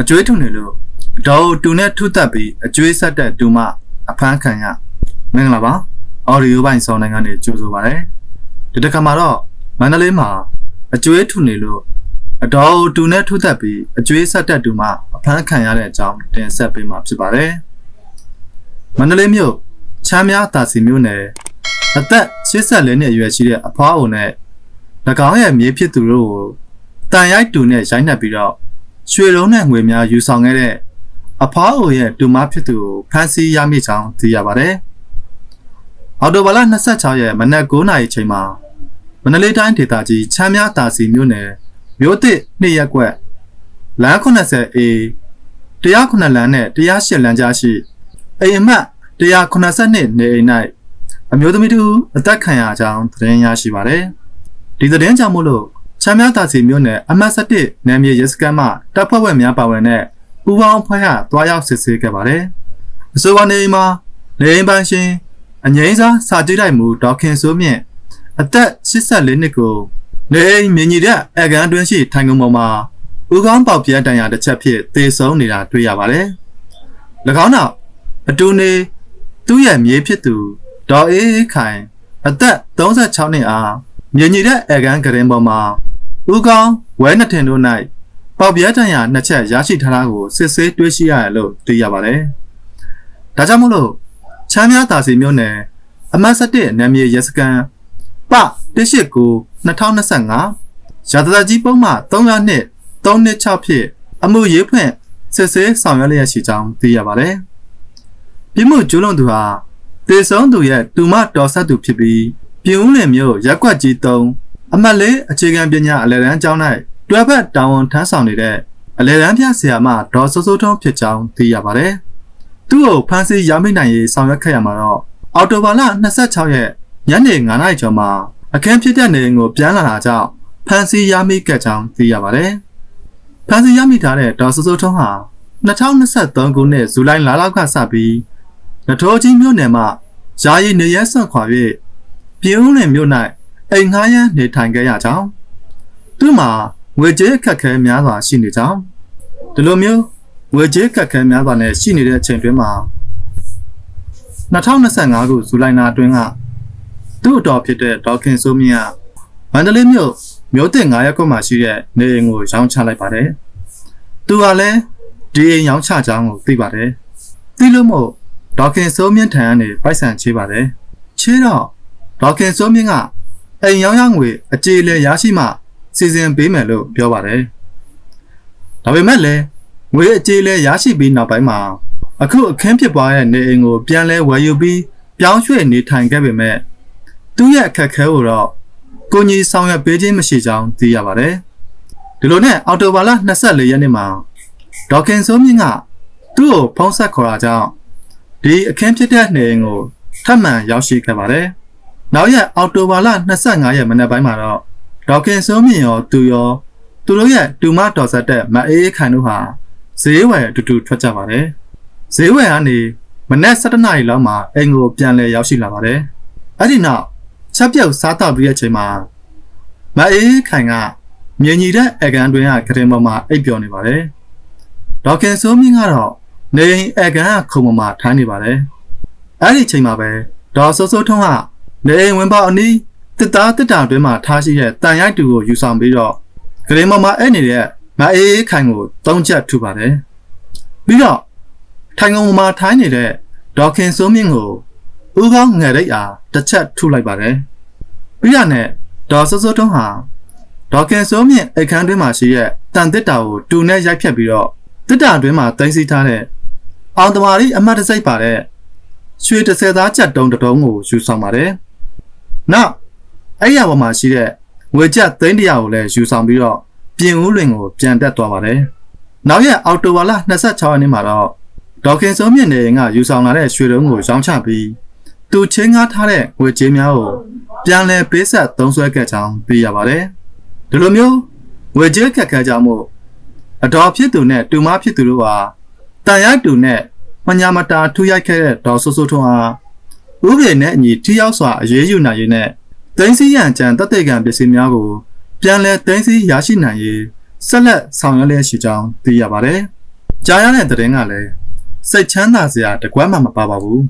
အကျွေးထုံနေလို့ဒေါ်တူနဲ့ထုတက်ပြီးအကျွေးဆက်တဲ့တူမအဖမ်းခံရမင်္ဂလာပါအော်ဒီယိုပိုင်းစောင်းနိုင်ငံနေကြိုဆိုပါရစေဒီတစ်ခါမှာတော့မန္တလေးမှာအကျွေးထုနေလို့အတော်တူနဲ့ထုတက်ပြီးအကျွေးဆက်တဲ့တူမအဖမ်းခံရတဲ့အကြောင်းတင်ဆက်ပေးမှာဖြစ်ပါတယ်မန္တလေးမြို့ချမ်းမြတာစီမြို့နယ်အသက်84နှစ်အရွယ်ရှိတဲ့အဖွားအိုနဲ့၎င်းရဲ့မြေဖြစ်သူတို့ကိုတန်ရိုက်တူနဲ့ရိုက်နှက်ပြီးတော့ ရွှေလုံးနဲ့ငွေများယူဆောင်ခဲ့တဲ့အဖွားအိုရဲ့တူမဖြစ်သူကိုဖမ်းဆီးရမိကြောင်းသိရပါတယ်။အော်တိုဘာလ26ရက်မနက်9:00နာရီချိန်မှာမန္တလေးတိုင်းဒေသကြီးချမ်းမြတာစီမြို့နယ်မြို့သစ်နှစ်ရက်ကွက်လမ်း 80A 109လမ်းနဲ့108လမ်းကြားရှိအိမ်အမှတ်182နေအိမ်၌အမျိုးသမီးတူအသက်ခံရကြောင်းသတင်းရရှိပါတယ်။ဒီသတင်းကြောင့်မို့လို့ ချမ်းမြတာစီမြို့နယ်အမှတ်7နယ်မြေရဲစခန်းမှတပ်ဖွဲ့ဝင်များပါဝင်တဲ့ပူးပေါင်းဖွဲ့ရတွားရောက်စစ်ဆေးခဲ့ပါတယ်။အဆိုပါနေအိမ်မှာနေအိမ်ပန်းရှင်အငိမ့်စားစာကြည့်လိုက်မှုဒေါခင်စိုးမြင့်အသက်84နှစ်ကိုနေအိမ်မြင်ကြီးတဲ့အကန်အတွင်းရှိထိုင်ကုန်ပေါ်မှာဦးခေါင်းပေါက်ပြဲတန်ရာတစ်ချက်ဖြစ်သေဆုံးနေတာတွေ့ရပါတယ်။၎င်းနောက်အတူနေသူ့ရဲ့မြေးဖြစ်သူဒေါ်အေးအေးခိုင် အသက်36နှစ်အားမြင်ကြီးတဲ့အကန်ကရင်ပေါ်မှာ ဦးခေါင်းဝဲနှစ်ထင်တို့၌ပေါက်ပြဲတန်ရာနှစ်ချက်ရရှိထားတာကိုစစ်ဆေးတွေ့ရှိရတယ်လို့သိရပါတယ်။ဒါကြောင့်မို့လို့ချမ်းမြတာစီမြို့နယ်အမတ်7နယ်မြေရဲစခန်းပ189 2025ရာသကြီးပုံမှ302 326ဖြစ်အမှုရေးဖွင့်စစ်ဆေးဆောင်ရွက်လျက်ရှိကြောင်းသိရပါတယ်။ပြည်မှုကျူးလွန်သူဟာတေဆုံးသူရဲ့တူမတော်ဆက်သူဖြစ်ပြီးပြည်ဦးလင်မြို့ရက်ကွက်ကြီး3 အမှတ်လေးအခြေခံပညာအလယ်တန်းကျောင်း၌တွဲဘက်တာဝန်ထမ်းဆောင်နေတဲ့အလယ်တန်းပြဆရာမဒေါ်စိုးစိုးထုံးဖြစ်ကြောင်းသိရပါတယ်။သူ့ကိုဖမ်းဆီးရမိနိုင်ရေးဆောင်ရွက်ခဲ့ရမှာတော့အော်တိုဘာလ26ရက်ညနေ9:00နာရီကျော်မှာအခန်းဖြစ်တဲ့နေအိမ်ကိုပြန်လာတာကြောင့်ဖမ်းဆီးရမိခဲ့ကြောင်းသိရပါတယ်။ဖမ်းဆီးရမိထားတဲ့ဒေါ်စိုးစိုးထုံးဟာ2023ခုနှစ်ဇူလိုင်လလောက်ကစပြီးနထိုးကြီးမြို့နယ်မှာယာယီနေရဲဆွန့်ခွာ၍ပြည်ဦးလင်မြို့၌ အိမ်ငှားရမ်းနေထိုင်ခဲ့ရကြောင်းသူမှာငွေကြေးအခက်အခဲများစွာရှိနေကြောင်းဒီလိုမျိုးငွေကြေးအခက်အခဲများစွာနဲ့ရှိနေတဲ့အချိန်တွင်းမှာ2025ခုဇူလိုင်လအတွင်းကသူ့အတော်ဖြစ်တဲ့ဒေါက်ခင်စိုးမြင့်ကမန္တလေးမြို့မြို့တင်9ရပ်ကွက်မှာရှိတဲ့နေအိမ်ကိုရောင်းချလိုက်ပါတယ်။သူကလည်းဒီအိမ်ရောင်းချကြောင်းကိုသိပါတယ်။သိလို့မို့ဒေါက်ခင်စိုးမြင့်ထံကနေပိုက်ဆံချေးပါတယ်။ချေးတော့ဒေါက်ခင်စိုးမြင့်က အိမ်ရောင်းရငွေအကြေအလဲရရှိမှစီစဉ်ပေးမယ်လို့ပြောပါတယ်။ဒါပေမဲ့လည်းငွေအကြေအလဲရရှိပြီးနောက်ပိုင်းမှာအခုအခင်းဖြစ်ပွားတဲ့နေအိမ်ကိုပြန်လဲဝယ်ယူပြီးပြောင်းရွှေ့နေထိုင်ခဲ့ပေမဲ့သူ့ရဲ့အခက်အခဲကိုတော့ကိုကြီးဆောင်ရွက်ပေးခြင်းမရှိကြောင်းသိရပါတယ်။ဒီလိုနဲ့အော်တိုဘာလ24ရက်နေ့မှာဒေါခင်စိုးမြင့်ကသူ့ကိုဖုံးဆက်ခေါ်တာကြောင့်ဒီအခင်းဖြစ်တဲ့နေအိမ်ကိုထပ်မံရောက်ရှိခဲ့ပါတယ်။ နောက်ရက်အော်တိုဘာလ25ရက်မနက်ပိုင်းမှာတော့ဒေါခင်စိုးမြင့်ရောသူရောသူတို့ရဲ့တူမတော်ဆက်တဲ့မအေးခိုင်တို့ဟာဈေးဝယ်အတူတူထွက်ကြပါတယ်။ဈေးဝယ်ကနေမနက်7:00နာရီလောက်မှာအိမ်ကိုပြန်လည်ရောက်ရှိလာပါတယ်။အဲ့ဒီနောက်ချက်ပြုတ်စားတော့ပြီးတဲ့အချိန်မှာမအေးခိုင်ကမြင်ညီတဲ့အကန်တွင်ကကရင်ပေါ်မှာအိပ်ပျော်နေပါတယ်။ဒေါခင်စိုးမြင့်ကတော့နေအိမ်အကန်ကခုံပေါ်မှာထိုင်နေပါတယ်။အဲ့ဒီချိန်မှာပဲဒေါ်စိုးစိုးထုံးက နေအိမ်ဝင်ပေါအနီးတစ်သားတစ်တာတွင်မှာထားရှိတဲ့တန်ရိုက်တူကိုယူဆောင်ပြီးတော့ကရင်ပေါ်မှာအဲ့နေတဲ့မအေးခိုင်ကိုတုံးချက်ထူပါတယ်။ပြီးတော့ထိုင်ကုန်ပေါ်မှာထိုင်နေတဲ့ဒေါခင်စိုးမြင့်ကိုဦးကောင်းငယ်ရိတ်အားတစ်ချက်ထုလိုက်ပါတယ်။ပြီးရနဲ့ဒေါ်စိုးစိုးတုံးဟာဒေါခင်စိုးမြင့်အခန်းတွင်းမှာရှိတဲ့တန်တစ်တာကိုတူနဲ့ရိုက်ဖြတ်ပြီးတော့တစ်တာတွင်းမှာတင်စီထားတဲ့အောင်တမာရီအမတ်တစိတ်ပါတဲ့ရွှေတစ်ဆယ်သားကြက်တုံးတုံးကိုယူဆောင်ပါတယ်။ နောက်အဲ့ရပေါ်မှာရှိတဲ့ငွေကြက်သိန်းတရာကိုလည်းယူဆောင်ပြီးတော့ပြင်ဦးလွင်ကိုပြန်တက်သွားပါတယ်။နောက်ရက်အောက်တိုဘာလ26ရက်နေ့မှာတော့ဒေါခင်စိုးမြင့်နေကယူဆောင်လာတဲ့ရွှေတုံးကိုရောင်းချပြီးသူချင်းငားထားတဲ့ငွေကြေးများကိုပြန်လည်ပေးဆက်သုံးစွဲခဲ့ကြောင်းသိရပါတယ်။ဒီလိုမျိုးငွေကြေးခက်ခဲကြမှုအတော်ဖြစ်သူနဲ့တူမဖြစ်သူတို့ဟာတန်ရိုက်တူနဲ့မညာမတာထူရိုက်ခဲ့တဲ့ဒေါ်ဆိုးဆိုးထွန်းဟာ ဥပဒေနဲ့အညီထိရောက်စွာအရေးယူနိုင်ရေးနဲ့တင်းစည်းရန်ကြံတသက်ကံပစ္စည်းများကိုပြန်လည်တင်းစည်းရရှိနိုင်ရေးဆက်လက်ဆောင်ရွက်လျက်ရှိကြောင်းသိရပါတယ်ကြားရတဲ့သတင်းကလည်းစိတ်ချမ်းသာစရာတကွမ်းမှမပါပါဘူး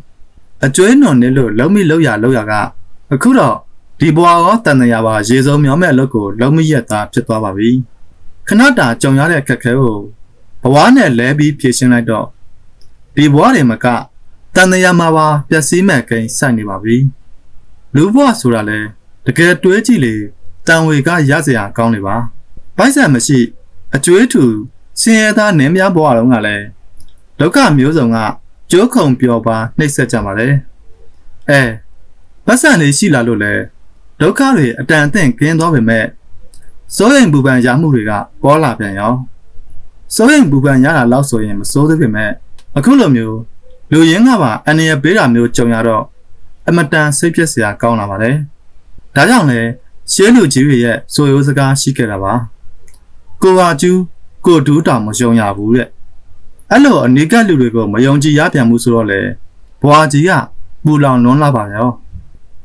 အကျွေးနွန်နေလို့လုံးမိလောက်ရလောက်ရကအခုတော့ဒီဘွာရောတန်တရာပါရေစုံမြောင်းမဲ့အလုပ်ကိုလုံးမရက်သားဖြစ်သွားပါပြီခဏတာကြုံရတဲ့အခက်အခဲကိုဘဝနဲ့လဲပြီးဖြေရှင်းလိုက်တော့ဒီဘဝတွေမက တန်တရာမှာပါပျက်စီးမဲ့ကိန်းစိုက်နေပါပြီလူဘဝဆိုတာလဲတကယ်တွေးကြည့်လေတန်ဝေကရစရာကောင်းနေပါဘိုက်ဆန်မရှိ အကျွေးထူစင်ရသားနင်းများဘဝလုံးကလည်းဒုက္ခမျိုးစုံကကြိုးခုံပျော်ပါနှိပ်စက်ကြပါလေအဲပတ်စံလေးရှိလာလို့လဲဒုက္ခတွေအတန်အသင့်ကင်းသွားပေမဲ့စိုးရိမ်ပူပန်ရမှုတွေကပေါ်လာပြန်ရောစိုးရိမ်ပူပန်ရတာလောက်ဆိုရင်မစိုးသေးပေမဲ့အခုလိုမျိုး လူရင်းကပါအနေရပေးတာမျိုးကြုံရတော့အမတန်စိတ်ပြည့်စရာကောင်းလာပါတယ်ဒါကြောင့်လဲရှင်းလူကြီးတွေရဲ့ဆိုရိုးစကားရှိခဲ့တာပါကိုဟာကျူးကိုဒူးတောင်မယုံရဘူးတဲ့အဲ့လိုအနိကလူတွေကိုမယုံကြည်ရပြန်မှုဆိုတော့လေဘွာကြီးကပူလောင်လွန်းလာပါရော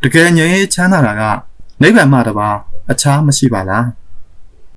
တကယ်ငြိမ်းချမ်းသာတာကနိဗ္ဗာန်မှတပါအခြားမရှိပါလား